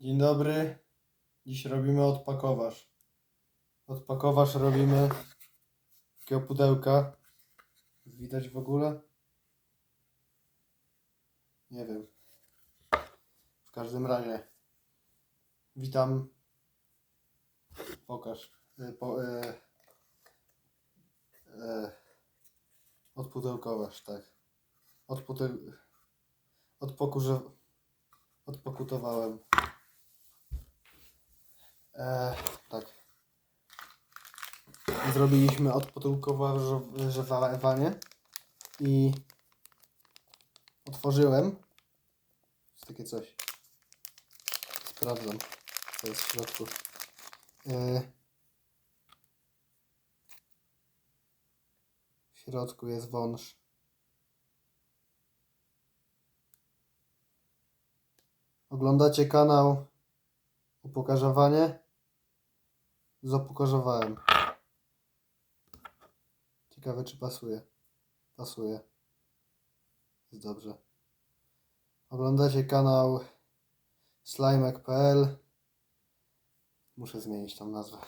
Dzień dobry. Dziś robimy odpakoważ. Odpakoważ robimy takiego pudełka. Widać w ogóle? Nie wiem. W każdym razie. Witam. Pokaż. Y, Po, y, odpudełkoważ, tak. Odpudeł... Odpokurze... Odpokutowałem. E, tak. Zrobiliśmy odpotułkowanie i otworzyłem. Jest takie coś. Sprawdzam, co jest w środku. E, w środku jest wąż. Oglądacie kanał Upokarzowanie? Zapokarzowałem. Ciekawe czy pasuje. Pasuje. Jest dobrze. Oglądacie kanał slimek.pl Muszę zmienić tą nazwę.